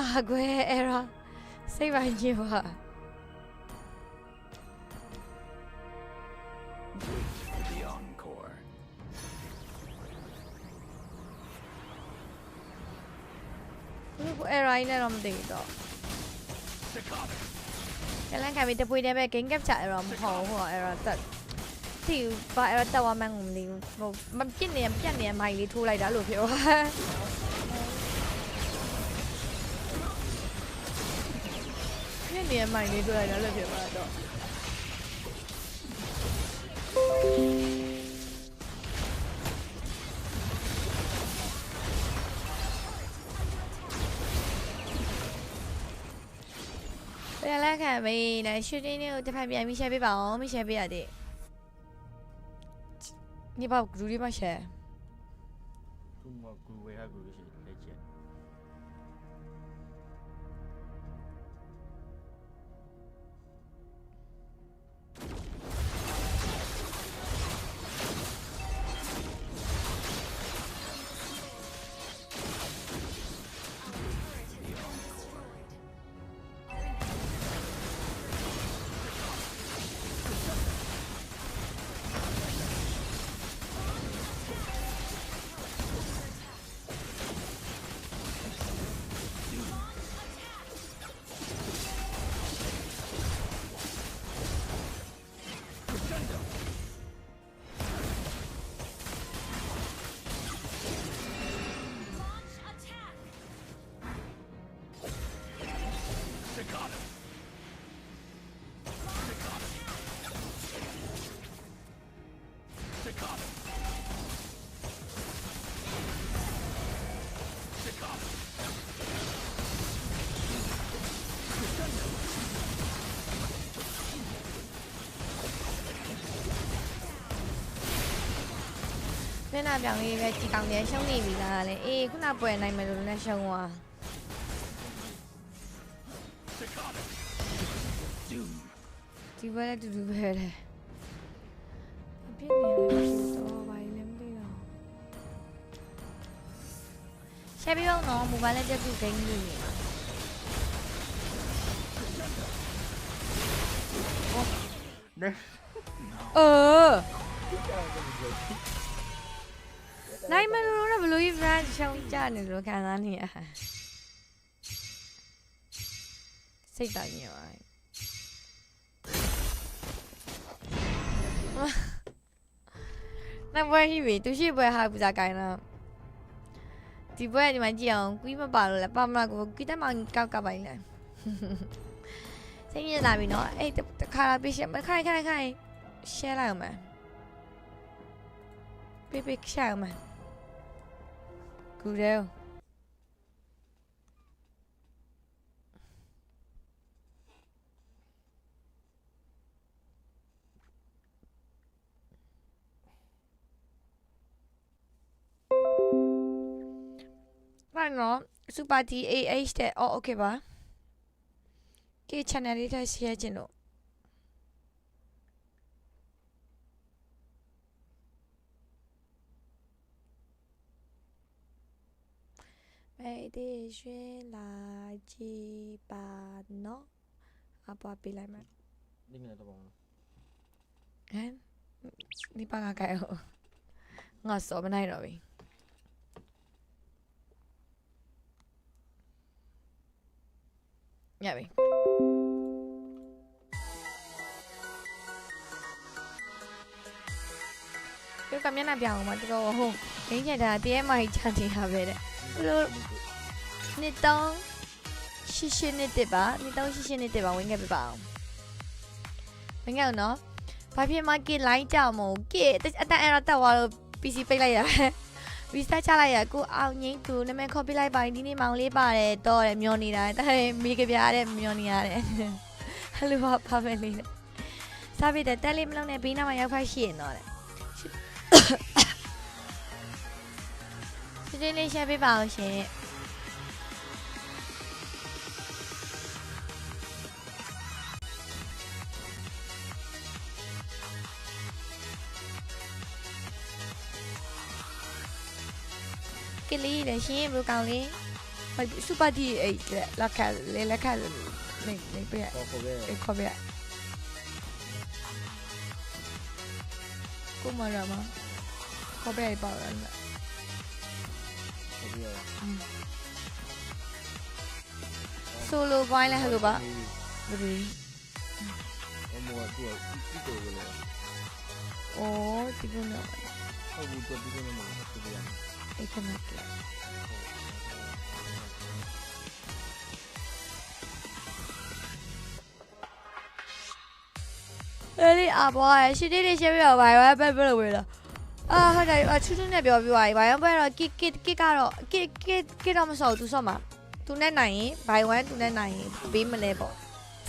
ပါကွယ်အဲ့တော့စိတ်ပါညစ်ပါ For the encore. သူကအဲ့ရိုင်းနဲ့တော့မသိဘူးတော့ Staccato. ကလန်ကမီတပွေးတဲ့ပဲ game capture အဲ့တော့မဟုတ်ဘူးဟိုအဲ့တော့တက်တီဘာအဲ့တော့တက်ဝမ်းမှန်းကိုမသိဘူးဟိုမပြစ်နေပြက်နေမိုက်လေးထိုးလိုက်တာလို့ပြော နှစ်နေမိုင်လေးတွေ့လိုက်တာလည်းဖြစ်ပါတော့ပြန်လက်ခံပြီနိုင်ရှူတင်းလေးကိုတစ်ဖက်ပြန်ပြီး share ပေးပါအောင်မ share ပေးရသေးညဘောက်ဂရူဒီမ share ကူမကူဝေဟာဂရူဒီ မျက်နှာပြောင်လေးပဲကြည်ကောင်းတယ်ရှုံးနေပြီလားလေအေးခုနပွဲနိုင်မယ်လို့လည်းရှုံးသွား Staccato. Doom. ဒီပွဲလည်းတူတူပဲလေအပြစ်နေရတယ်တော့ဘာလဲမသိတော့ share ပေးအောင်နော် mobile လည်းတက်သူ game ကြီးနေ เด้อ เออ နိုင်မလို့တော့ဘလို့ကြီး brand ရှောင်းကြနေလို့ခံစားနေရစိတ်တောင်ညောနဘွယ်ဟိပြီသူရှိဘွယ်ဟာပူဇာကိုင်းတော့ဒီဘွယ်ဒီမှာကြည့်အောင်ကွီးမပါလို့လဲပါမလားကိုကွီးတက်မောင်ကောက်ကပိုင်လဲစိတ်ညစ်လာပြီနော်အဲ့တခါလာပေးရှမခိုင်ခိုင်ခိုင် share လိုက်အောင်မပေးပေး share အောင်မ ကူတယ်ဘာနော် super t ah တဲ့အော် okay ပါ K channel လေးထည့် 美的雪垃圾吧喏，阿爸比来买。你明天到帮我。哎，你帮我改哦，我手不耐了呗。ရပြီဒီကမျက်နှာပြောင်းအောင်မတော်ဟိုငင်းချင်တာတည်းမှချန်နေတာပဲတဲ့ လို့နှစ်တောင်းရှစ်ရှစ်နှစ်တစ်ပါနှစ်တောင်းရှစ်ရှစ်နှစ်တစ်ပါဝင်ခဲ့ပြပါအောင်ဝင်ခဲ့အောင်နော်ဘာဖြစ်မကစ်လိုင်းကြောင်မို့ကစ်အတန်အဲ့တော့တက်သွားလို့ PC ပိတ်လိုက်ရတယ် reset ချလိုက်ရကိုအောင်ငိမ့်သူနာမည်ခေါ်ပြလိုက်ပါဒီနေ့မောင်လေးပါတယ်တော့တယ်မျောနေတာတဲ့မိကပြားတဲ့မျောနေရတယ်ဟယ်လိုပါပါပဲလေးတဲ့စားပြတဲ့တက်လေးမလုံးနဲ့ဘေးနားမှာရောက်ခိုက်ရှိရင်တော့တဲ့ ဒီနေ့ share ပေးပါအောင်ရှင်ကလေးလည်းရှင်ဘလူကောင်လေးဘစူပါတီအဲ့လက်ခတ်လေလက်ခတ်နေနေပြတော့ခေါ်ခဲ့အဲ့ခေါ်ပြကိုမရမခေါ်ပြပါရမ်း ဆိုလိုဘိုင်းလဲဟလိုပါဘယ်လိုအမေကသူ့ကိုကြည့်တယ်လေအော်ဒီကုန်းတော့ဟုတ်ဘူးသူဒီကနေမှသူပြန်အဲ့ခဏကအဲ့ဒီအဘွားရရှိသေးတယ်ရှင်းပြတော့ဘာပဲပဲဘယ်လိုဝေးလားအာဟုတ်တယ်အချူချူနဲ့ပြောပြပါဘာရောပဲတော့ကစ်ကစ်ကစ်ကတော့ကစ်ကစ်ကစ်တော့မဆောက်သူဆော့မှာ သူနဲ့နိုင်ရင်ဘိုင်ဝမ်သူနဲ့နိုင်ရင်ပေးမလဲပေါ့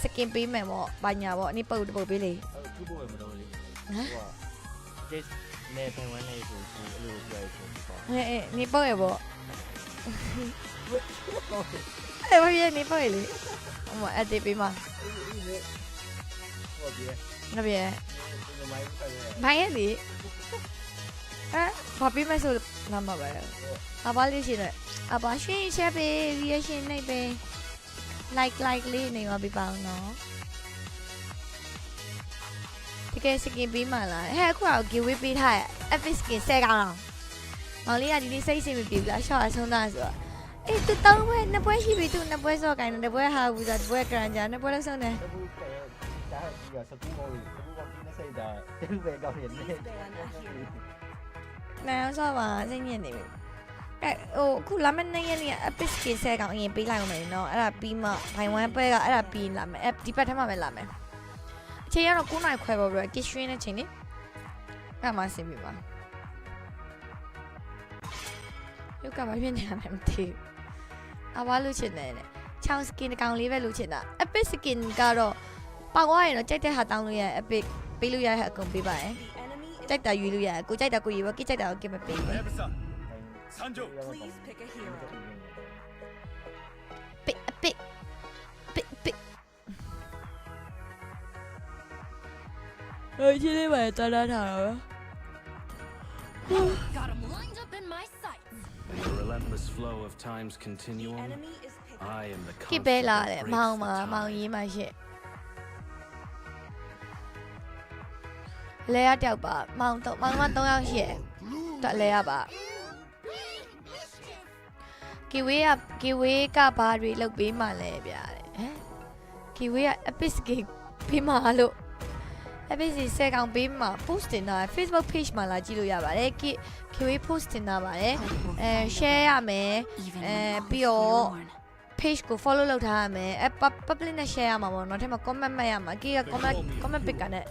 စကင်ပေးမယ်ပေါ့ဘာညာပေါ့အနိပုတ်တပုတ်ပေးလေအဲ့သူ့ဘဝမတော့လေဟမ်ဟိုက just နေထိုင်ဝင်နေဆိုသူအဲ့လိုပြောရဆိုပေါ့ဟဲ့အဲ့နိပုတ်ရပေါ့အဲ့ဘာဖြစ်နိပုတ်ရလေအမအတေးပေးမှာဟိုပြေငါပြေဒီမိုင်းဖက်ရဲဘိုင်ရလေအဲဘာပေးမဆိုလာမှာပဲအဘာလေးရှိတယ် အဘာရှင်းချက်ပေး reaction နေပေး like like လေးနေပါပြပါအောင်နော်တကယ်စကင်ပေးမှလားဟဲ့အခုတော့ giveaway ပေးထားရဲ့ epic skin 10ကောင်တော့မောင်လေးကဒီနေ့စိတ်စိတ်မပြေဘူးလားရှော့အဆုံးသားဆိုတော့အေးသူတောင်းပွဲနှစ်ပွဲရှိပြီသူနှစ်ပွဲစော့ကိုင်းတယ်တစ်ပွဲဟာဘူးဆိုတစ်ပွဲကရန်ဂျာနှစ်ပွဲလုံးဆုံးတယ်တကူကဲဒါကစကူမော်လေးစကူကပြင်းစိတ်တာတူပဲကောင်းနေတယ်နိုင်အောင်စော့ပါစိတ်ညစ်နေပြီ ကဲဟိုအခုလာမယ့်နေ့ရက်နေ့က epic case ကောင်အရင်ပေးလိုက်အောင်မယ်နော်အဲ့ဒါပြီးမှ buy one ပွဲကအဲ့ဒါပြီးလာမယ်အဲ့ဒီပတ်ထဲမှာပဲလာမယ်အချိန်ကတော့9နိုင်ခွဲပါဘယ်လို kitchen နဲ့ချိန်နေအဲ့မှာဆင်ပြီပါရုပ်ကဘာဖြစ်နေရလဲမသိဘူးအဝါလူချင်တယ်ချောင်း skin တကောင်လေးပဲလူချင်တာ epic skin ကတော့ပေါက်သွားရင်တော့ကြိုက်တဲ့ဟာတောင်းလို့ရ epic ပေးလို့ရတဲ့အကုန်ပေးပါရယ်ကြိုက်တာယူလို့ရကိုကြိုက်တာကိုယူပါကိကြိုက်တာကိုကိမပေးဘူး 参上 Please pick a hero. ပိတ်အပိတ်ပိတ်ပိတ်အချင်းလေးပဲတားတားထားတော့ Got him lined up in my sights. In the relentless flow of time's The continuum enemy is picking. I am the ကိပဲလာတယ် constant မောင် that မ breaks the မောင် time. ရေးမှရှင့်လဲရတယောက်ပါမောင်တော့မောင်က3ယောက်ရှိရဲ့တက်လဲရပါ ကီဝေးကကီဝေးကဘာတွေလုပ်ပေးမှလဲဗျာတဲ့ဟမ်ကီဝေးက epic game ပေးမှလို့ epic စီ10ကောင်ပေးမှ post တင်တာ Facebook page မှာလာကြည့်လို့ရပါတယ်ကီကီဝေး post တင်တာပါတယ်အဲ share ရမယ် Even Eh, when puppets Pio. forlorn. page ကို follow လုပ်ထားရမယ်အဲ pub- public နဲ့ share ရမှာပေါ့နော်ထဲမှာ comment မှတ်ရမှာကီက comment comment pick ကနဲ့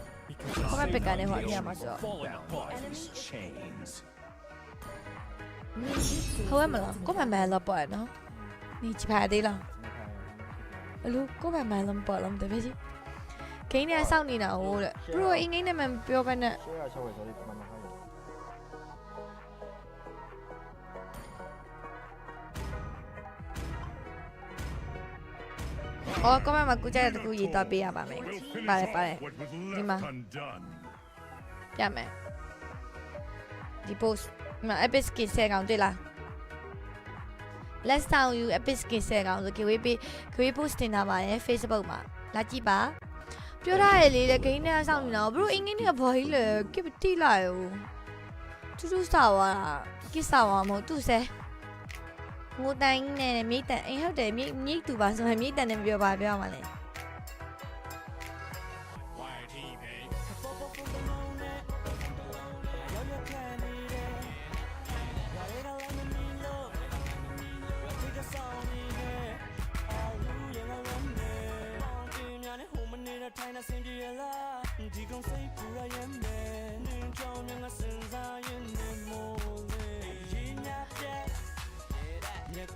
comment pick ကနဲ့ဟောအမြင်မှာဆိုတော့ ဟုတ်ရမလား comment မှန်တော့ပေါ့နော်นี่ကြည့်ပါသေးလားဘလို့ comment မှန်လုံးပေါ့လုံးတပည့်ကြီးဂိမ်းနဲ့စောင့်နေတာဟိုတဲ့ဘရိုအင်္ဂိမ်းနဲ့မှပြောပဲနဲ့ရှယ်ရချောက်ရဆိုဒီမှာမဟာရအော် comment မှာကူကြတဲ့တကူရေးတော့ပေးရပါမယ်ပါတယ်ပါတယ် What was Dima. left undone. ပြမယ်ဒီ post ဒီမှာ epic skin 10ကောင်တွေ့လား let's down you epic skin 10ကောင်ဆို giveaway ပေး giveaway post တင်ထားပါတယ် facebook မှာလာကြည့်ပါပြောထားရလေလေဂိမ်းနဲ့စောင့်နေတာဘရိုအင်္ဂိမ်းနဲ့ဘာကြီးလဲကိပတိလာရောတူတူစာဝါကိစာဝါမဟုတ်သူစဲငိုတိုင်းနဲ့မြိတ်တန်အိမ်ဟုတ်တယ်မြိတ်မြိတ်သူပါဆိုရင်မြိတ်တန်နဲ့ပြောပါပြောမှာလဲ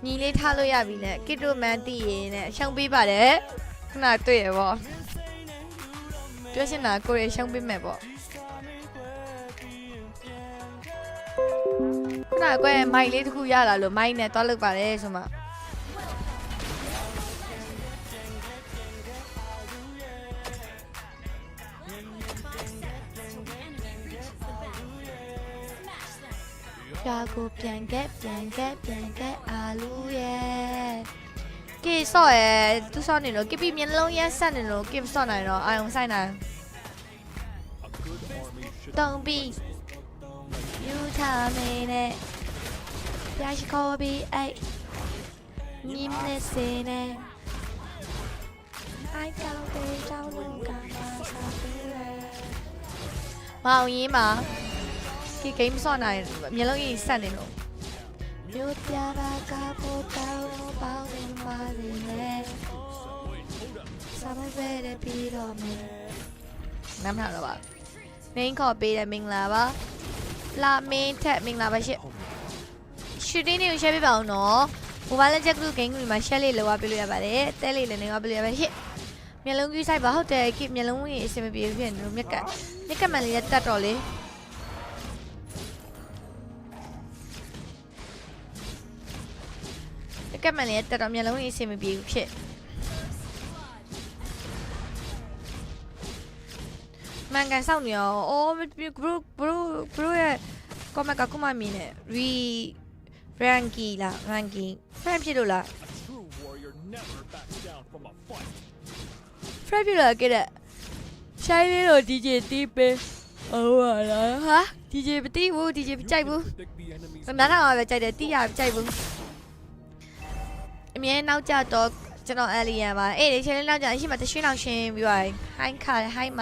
ညီလေးထားလို့ရပြီနဲ့ကစ်တိုမန်တီးရင်နဲ့ရှောင်းပေးပါတယ်ခဏတွေ့ရပေါ့ပြောရှင်တာကိုရရှောင်းပေးမယ်ပေါ့ခဏကွယ်မိုက်လေးတစ်ခုရလာလို့မိုက်နဲ့တွားလုပ်ပါတယ်ဆိုမှ ပြာကိုပြန်ခဲ့ပြန်ခဲ့ပြန်ခဲ့အာလူရဲ့ကေဆော့ရဲ့သူဆော့နေလို့ကေပီမျက်လုံးရက်ဆက်နေလို့ကေဆော့နိုင်တော့အာယုံဆိုင်နိုင်တုံးပြီးယူထားမင်းနဲ့ပြာရှိခေါ်ပြီးအဲ့မြင်းနဲ့စင်းနဲ့အိုက်ကောက်တဲ့ကြောက်လို့ကမှစားပြီးရဲမောင်ရင်မှာ ဒီ game ဆော့နိုင်မျက်လုံးကြီးဆက်နေလို့မြို့ပြတာကပိုတောင်းပေါင်းနေပါလေနဲ့စားမပဲတဲ့ပြီးတော့မင်းနမ်းမတော့ပါ main ခေါ်ပေးတယ်မင်္ဂလာပါလာမင်းထက်မင်္ဂလာပါရှစ် shooting တွေကို share ပေးပါအောင်နော် mobile legend group game တွေမှာ share လေးလောက်ပြလို့ရပါတယ်တဲလေးလည်းနေလောက်ပြလို့ရပါတယ်ရှစ်မျက်လုံးကြီးဆိုင်ပါဟုတ်တယ်ကိမျက်လုံးကြီးအဆင်မပြေဘူးဖြစ်နေလို့မြက်ကမြက်ကမှန်လေးတက်တော့လေ ကက်မန်လေးတက်တော့မျက်လုံးကြီးအဆင်မပြေဘူးဖြစ်မန်ကန်စောင့်နေရောအော်ဘရူဘရူဘရူရဲ့ကောမက်ကကုမမီနဲ့ရီရန်ကီလာရန်ကီဖရန်ဖြစ်လို့လား True warrior never backs down from a fight. ဖရန်ဖြစ်လို့ကြတဲ့ရှိုင်းလေးတော့ DJ တီးပေးဟုတ်ပါလားဟာ DJ မတီးဘူး DJ မကြိုက်ဘူး Predict the enemy's မများတော့ပဲကြိုက်တယ်တီးရမကြိုက်ဘူး အမြဲနောက်ကြတော့ကျွန်တော်အလီယန်ပါအေးဒီချိန်လေးနောက်ကြအရှိမတရွှေနောက်ရှင်းပြီးပါဟိုင်းခါဟိုင်းမ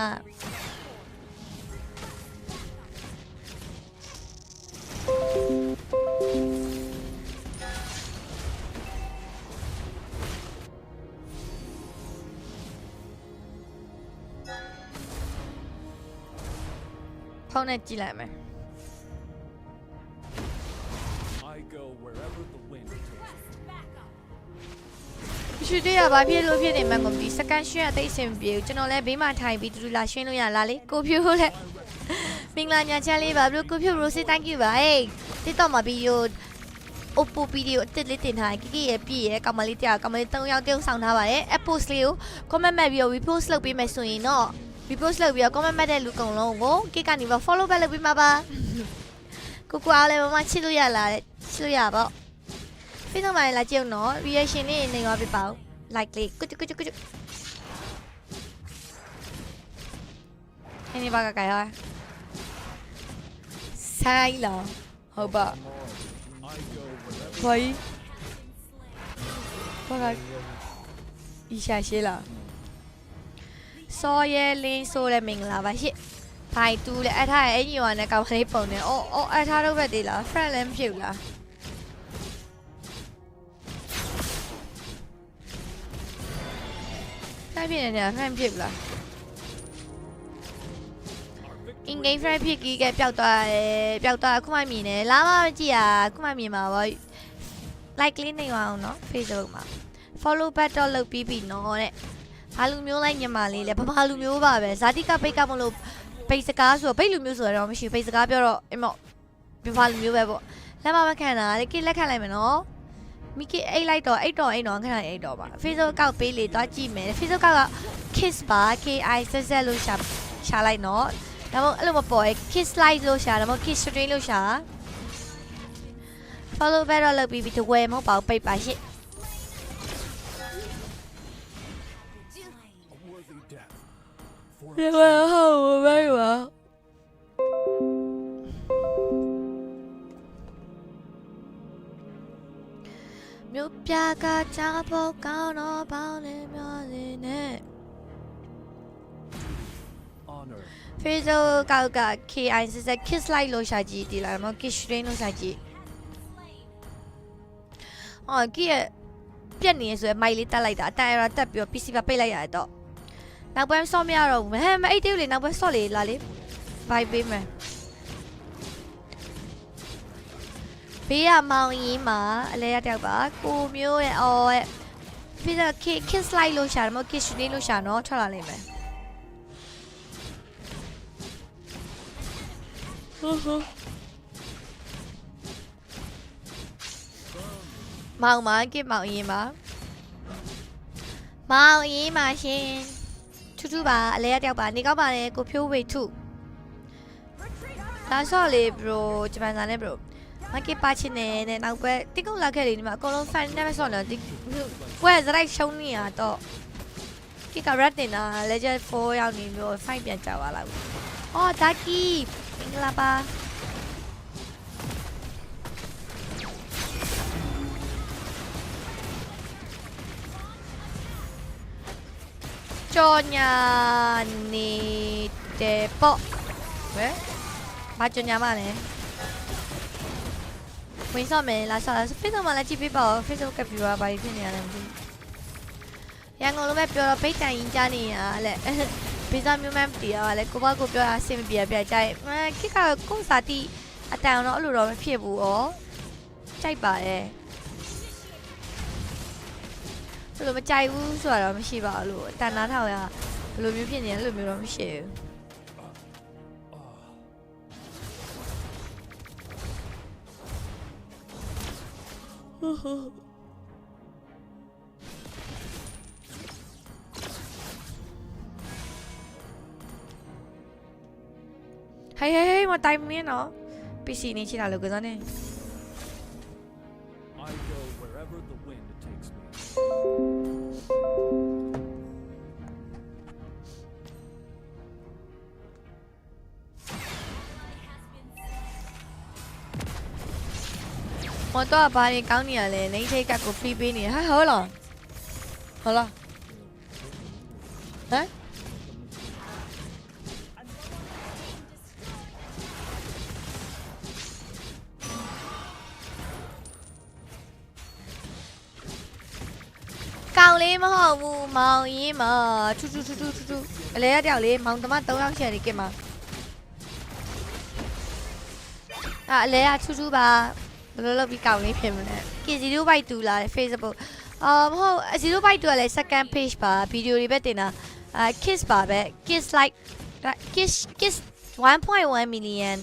ဖုန်းနဲ့ကြည့်လိုက်မယ် I go wherever the wind takes me. ရွှေတွေ့ရဘာဖြစ်လို့ဖြစ်နေမှန်းကိုမသိစကန်ရွှေရသိပ်အဆင်မပြေဘူးကျွန်တော်လည်းဘေးမှာထိုင်ပြီးတူတူလာရှင်းလို့ရလားလေကိုဖြိုးလည်းမင်္ဂလာညချမ်းလေးပါဘလို့ကိုဖြိုး Rose thank you ပါဟေး TikTok မှာဗီဒီယို Oppo ဗီဒီယိုအစ်စ်လေးတင်ထားကီကီရဲ့ပြည့်ရဲ့ကောင်မလေးတရားကောင်မလေး၃ယောက်တယောက်ဆောင်ထားပါတယ် app post လေးကို comment မှတ်ပြီးတော့ repost လုပ်ပေးမယ်ဆိုရင်တော့ repost လုပ်ပြီးတော့ comment မှတ်တဲ့လူကုန်လုံးကိုကစ်ကနေပါ follow back လုပ်ပေးမှာပါကိုကိုအားလည်းမမချစ်လို့ရလားတဲ့ချစ်လို့ရပါ့ Facebook မှာလည်းလာကြည့်အောင်နော် reaction လေးနေရောပြပါဦး like လေးကုချူကုချူကုချူအင်းဒီဘာကကြရဆိုင်လာဟုတ်ပါ I go wherever ဘာကြီးဘာကဒီရှာရှေးလာစောရဲလင်းဆိုတဲ့မင်္ဂလာပါရှစ်ဘိုင်တူလေအထားရဲ့အညီဝါနဲ့ကောင်လေးပုံနေအော်အော်အထားတော့ပဲတည်လား friend လည်းမဖြစ်ဘူးလား ဖိုင်ဖြစ်နေတယ် friend ဖြစ်ဘူးလား in game friend ဖြစ်ကြီးကပျောက်သွားတယ်ပျောက်သွားအခုမှမြင်တယ်လာမမကြည့်ရအခုမှမြင်မှာပေါ့ like လေးနေအောင်နော် Facebook မှာ follow back တော့လုပ်ပြီးပြီနော်တဲ့ဘာလူမျိုးလိုက်ညီမလေးလဲဘာဘာလူမျိုးပါပဲဇာတိကပိတ်ကမလို့ပိတ်စကားဆိုတော့ပိတ်လူမျိုးဆိုတော့မရှိဘူးပိတ်စကားပြောတော့အမော့ဘာလူမျိုးပဲပေါ့လက်မမခံတာလေကိလက်ခံလိုက်မယ်နော် မိကိအိတ်လိုက်တော့အိတ်တော့အိတ်တော့ခဏအိတ်တော့ပါ Facebook ကောက်ပေးလေတော့ကြည့်မယ် Facebook ကောက်က kiss ပါ KI ဆက်ဆက်လို့ရှာရှာလိုက်နော်ဒါမှမဟုတ်အဲ့လိုမပေါ်ရဲ့ kiss like လို့ရှာဒါမှမဟုတ် kiss stream လို့ရှာ follow back တော့လုပ်ပြီးပြီတဝဲမဟုတ်ပါဘူးပိတ်ပါရှစ် a worthy death. For ဒီဝဲဟုတ်ပဲ မြို့ပြကချာဖို့ကောင်းတော့ပေါင်းနေများနေနဲ့ honor. Facebook ကောက်က KI စစ kiss like လို့ရှာကြည့်ဒီလားမဟုတ် kiss stream လို့ရှာကြည့်အော်ကီရဲ့ပြက်နေရဆိုရမိုက်လေးတက်လိုက်တာအတန်အရာတက်ပြီးတော့ PC ပါပိတ်လိုက်ရတော့နောက်ပိုင်းဆော့မရတော့ဘူးဟဲ့မအိတ်သေးဘူးလေနောက်ပိုင်းဆော့လေလာလေ vibe ပေးမယ် ဘေးကမောင်ကြီးမှာအလဲရတယောက်ပါကိုမျိုးရဲ့အော်ရဲ့ပြီးတော့ kiss like လို့ရှာတယ်မဟုတ် kiss stream လို့ရှာတော့ထွက်လာလိမ့်မယ်မောင်မကစ်မောင်ရင်ပါမောင်ရင်ပါရှင်ထူးထူးပါအလဲရတယောက်ပါနေကောက်ပါလေကိုဖြိုးဝေထုလာဆော့လေ bro ဂျပန်စာနဲ့ bro မကပါချင်နေနဲ့နောက်ပဲတိကုတ်လာခဲ့တယ်ဒီမှာအကုန်လုံး fan နဲ့ပဲဆောင်းတယ်ဒီပွဲစရိုက်ရှုံးနေရတော့ကိကရက်တင်တာ legend 4ရောက်နေမျိုး fight ပြန်ကြပါလားအော်ဒါကီမင်္ဂလာပါကြောညာနေတဲ့ပေါ့ဝဲဘာကြောညာမလဲ ဝင်ဆော့မယ်လာဆော့လာ Facebook မှာလည်းကြည့်ပေးပါဦး Facebook က viewer ဘာဖြစ်နေရလဲမသိဘူးရန်ကုန်လိုပဲပြောတော့ပိတ်တိုင်ရင်ကြားနေရလဲဗီဇာမျိုးမှန်းတီးရလဲကိုဘကိုပြောတာအဆင်မပြေပြကြိုက်မခိကကိုစာတီအတန်တော့အဲ့လိုတော့မဖြစ်ဘူးဩကြိုက်ပါရဲ့ဆိုလိုမကြိုက်ဘူးဆိုတာတော့မရှိပါဘူးလို့အတန်နားထောင်ရဘယ်လိုမျိုးဖြစ်နေလဲအဲ့လိုမျိုးတော့မရှိဘူး ဟေးဟေးဟေးမတိုင်မင်းနော် PC နေချီလာလို့ကစားနေ I go wherever the wind takes me. မတော့ဘာနေကောင်းနေရလဲနေထိတ်ကကို free ပေးနေဟာဟုတ်လားဟုတ်လားဟမ်ကောင်းလေးမဟုတ်ဘူးမောင်ရင်မထူးထူးထူးထူးထူးထူးအလဲရတယောက်လေးမောင်တမ3ယောက်ရှယ်နေကင်မှာအာအလဲရထူးထူးပါ ဘယ်လိုလုပ်ပြီးကောင်းလေးဖြစ်မလဲကီ0 byte တူလာတယ် Facebook အာမဟုတ်0 byte တူကလည်း second page ပါဗီဒီယိုတွေပဲတင်တာအာ kiss ပါပဲ kiss like kiss kiss 1.1 million